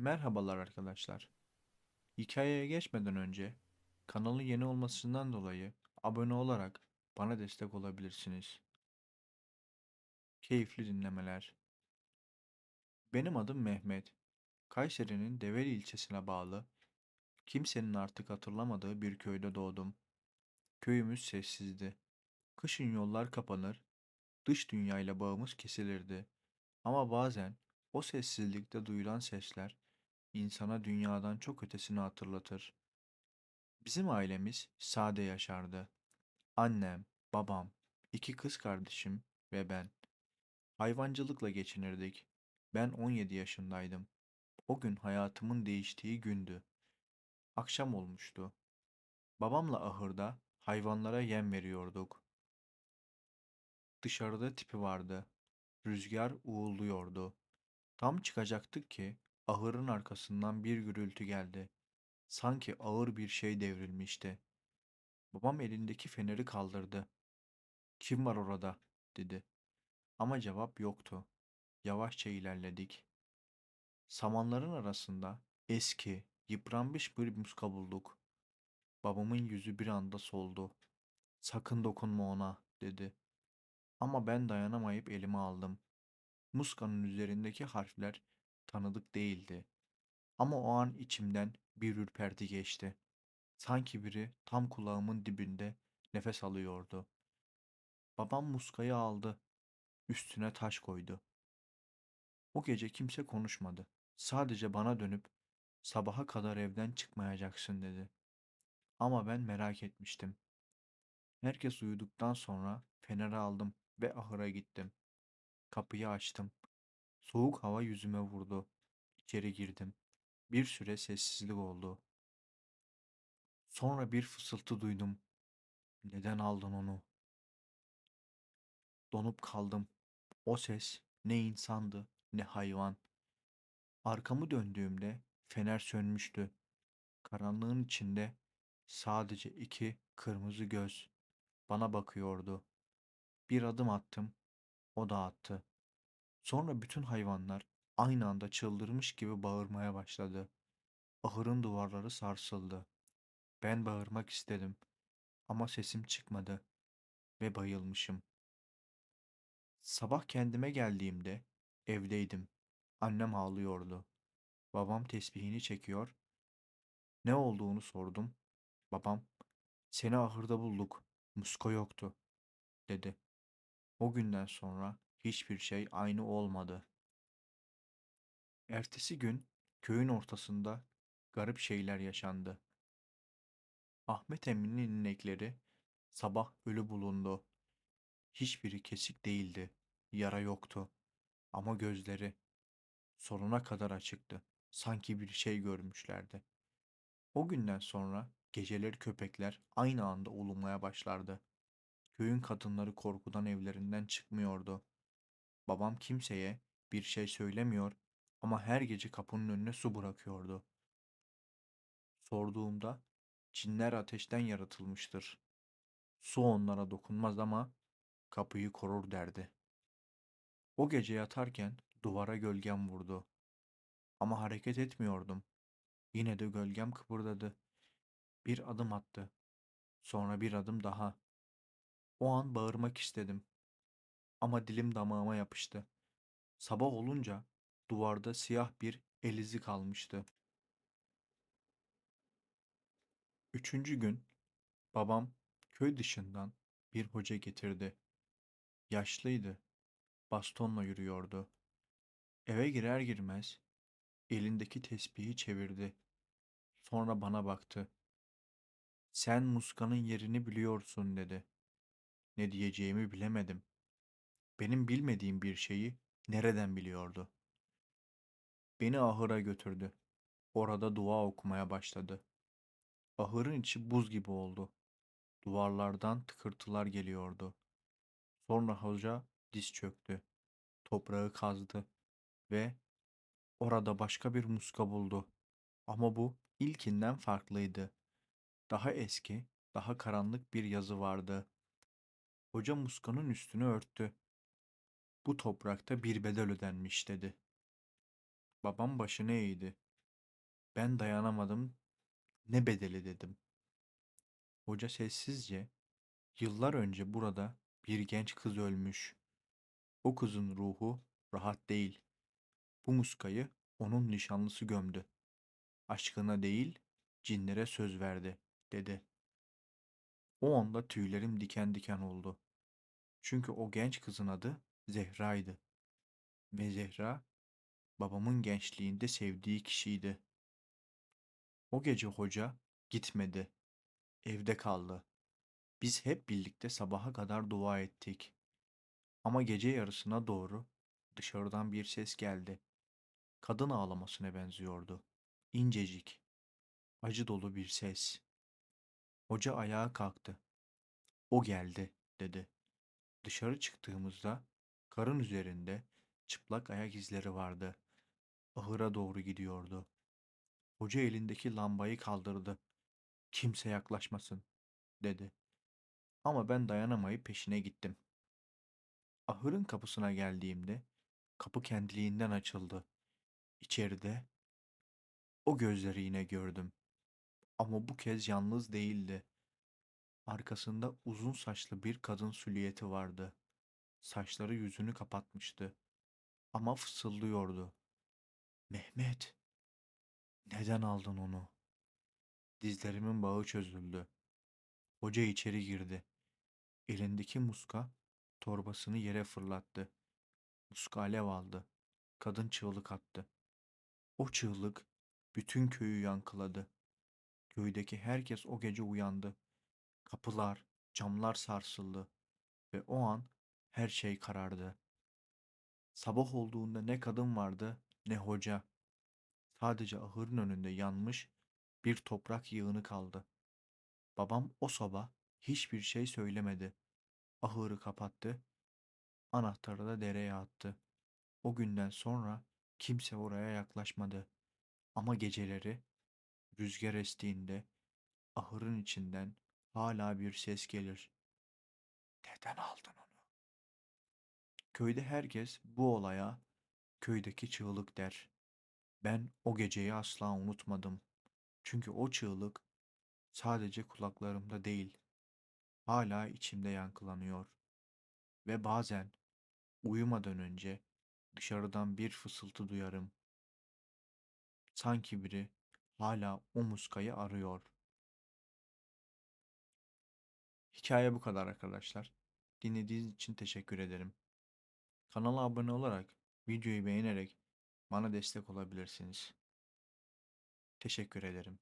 Merhabalar arkadaşlar. Hikayeye geçmeden önce kanalın yeni olmasından dolayı abone olarak bana destek olabilirsiniz. Keyifli dinlemeler. Benim adım Mehmet. Kayseri'nin Develi ilçesine bağlı, kimsenin artık hatırlamadığı bir köyde doğdum. Köyümüz sessizdi. Kışın yollar kapanır, dış dünyayla bağımız kesilirdi. Ama bazen o sessizlikte duyulan sesler insana dünyadan çok ötesini hatırlatır. Bizim ailemiz sade yaşardı. Annem, babam, iki kız kardeşim ve ben. Hayvancılıkla geçinirdik. Ben 17 yaşındaydım. O gün hayatımın değiştiği gündü. Akşam olmuştu. Babamla ahırda hayvanlara yem veriyorduk. Dışarıda tipi vardı. Rüzgar uğulduyordu. Tam çıkacaktık ki ahırın arkasından bir gürültü geldi. Sanki ağır bir şey devrilmişti. Babam elindeki feneri kaldırdı. "Kim var orada?" dedi. Ama cevap yoktu. Yavaşça ilerledik. Samanların arasında eski, yıpranmış bir muska bulduk. Babamın yüzü bir anda soldu. "Sakın dokunma ona." dedi. Ama ben dayanamayıp elime aldım. Muskanın üzerindeki harfler tanıdık değildi. Ama o an içimden bir ürperti geçti. Sanki biri tam kulağımın dibinde nefes alıyordu. Babam muskayı aldı, üstüne taş koydu. O gece kimse konuşmadı. Sadece bana dönüp sabaha kadar evden çıkmayacaksın dedi. Ama ben merak etmiştim. Herkes uyuduktan sonra feneri aldım ve ahıra gittim. Kapıyı açtım. Soğuk hava yüzüme vurdu. İçeri girdim. Bir süre sessizlik oldu. Sonra bir fısıltı duydum. Neden aldın onu? Donup kaldım. O ses ne insandı ne hayvan. Arkamı döndüğümde fener sönmüştü. Karanlığın içinde sadece iki kırmızı göz bana bakıyordu. Bir adım attım, o da attı. Sonra bütün hayvanlar aynı anda çıldırmış gibi bağırmaya başladı. Ahırın duvarları sarsıldı. Ben bağırmak istedim ama sesim çıkmadı ve bayılmışım. Sabah kendime geldiğimde evdeydim. Annem ağlıyordu. Babam tesbihini çekiyor. Ne olduğunu sordum. Babam, seni ahırda bulduk. Muska yoktu, dedi. O günden sonra hiçbir şey aynı olmadı. Ertesi gün köyün ortasında garip şeyler yaşandı. Ahmet Emin'in inekleri sabah ölü bulundu. Hiçbiri kesik değildi. Yara yoktu. Ama gözleri sonuna kadar açıktı. Sanki bir şey görmüşlerdi. O günden sonra geceleri köpekler aynı anda ulumaya başlardı. Köyün kadınları korkudan evlerinden çıkmıyordu. Babam kimseye bir şey söylemiyor ama her gece kapının önüne su bırakıyordu. Sorduğumda cinler ateşten yaratılmıştır. Su onlara dokunmaz ama kapıyı korur derdi. O gece yatarken duvara gölgem vurdu. Ama hareket etmiyordum. Yine de gölgem kıpırdadı. Bir adım attı. Sonra bir adım daha. O an bağırmak istedim. Ama dilim damağıma yapıştı. Sabah olunca duvarda siyah bir el izi kalmıştı. Üçüncü gün babam köy dışından bir hoca getirdi. Yaşlıydı. Bastonla yürüyordu. Eve girer girmez elindeki tesbihi çevirdi. Sonra bana baktı. Sen muskanın yerini biliyorsun dedi. Ne diyeceğimi bilemedim. Benim bilmediğim bir şeyi nereden biliyordu? Beni ahıra götürdü. Orada dua okumaya başladı. Ahırın içi buz gibi oldu. Duvarlardan tıkırtılar geliyordu. Sonra hoca diz çöktü. Toprağı kazdı ve orada başka bir muska buldu. Ama bu ilkinden farklıydı. Daha eski, daha karanlık bir yazı vardı. Hoca muskanın üstünü örttü. Bu toprakta bir bedel ödenmiş dedi. Babam başını eğdi. Ben dayanamadım. Ne bedeli dedim. Hoca sessizce, yıllar önce burada bir genç kız ölmüş. O kızın ruhu rahat değil. Bu muskayı onun nişanlısı gömdü. Aşkına değil, cinlere söz verdi, dedi. O anda tüylerim diken diken oldu. Çünkü o genç kızın adı Zehra'ydı. Ve Zehra, babamın gençliğinde sevdiği kişiydi. O gece hoca gitmedi. Evde kaldı. Biz hep birlikte sabaha kadar dua ettik. Ama gece yarısına doğru dışarıdan bir ses geldi. Kadın ağlamasına benziyordu. İncecik, acı dolu bir ses. Hoca ayağa kalktı. O geldi, dedi. Dışarı çıktığımızda karın üzerinde çıplak ayak izleri vardı. Ahıra doğru gidiyordu. Hoca elindeki lambayı kaldırdı. Kimse yaklaşmasın, dedi. Ama ben dayanamayıp peşine gittim. Ahırın kapısına geldiğimde kapı kendiliğinden açıldı. İçeride o gözleri yine gördüm. Ama bu kez yalnız değildi. Arkasında uzun saçlı bir kadın silüeti vardı. Saçları yüzünü kapatmıştı. Ama fısıldıyordu. Mehmet, neden aldın onu? Dizlerimin bağı çözüldü. Hoca içeri girdi. Elindeki muska torbasını yere fırlattı. Muska alev aldı. Kadın çığlık attı. O çığlık bütün köyü yankıladı. Köydeki herkes o gece uyandı. Kapılar, camlar sarsıldı ve o an her şey karardı. Sabah olduğunda ne kadın vardı ne hoca. Sadece ahırın önünde yanmış bir toprak yığını kaldı. Babam o sabah hiçbir şey söylemedi. Ahırı kapattı, anahtarı da dereye attı. O günden sonra kimse oraya yaklaşmadı. Ama geceleri rüzgar estiğinde ahırın içinden hala bir ses gelir. Neden aldın? Köyde herkes bu olaya köydeki çığlık der. Ben o geceyi asla unutmadım. Çünkü o çığlık sadece kulaklarımda değil, hala içimde yankılanıyor. Ve bazen uyumadan önce dışarıdan bir fısıltı duyarım. Sanki biri hala o muskayı arıyor. Hikaye bu kadar arkadaşlar. Dinlediğiniz için teşekkür ederim. Kanala abone olarak, videoyu beğenerek bana destek olabilirsiniz. Teşekkür ederim.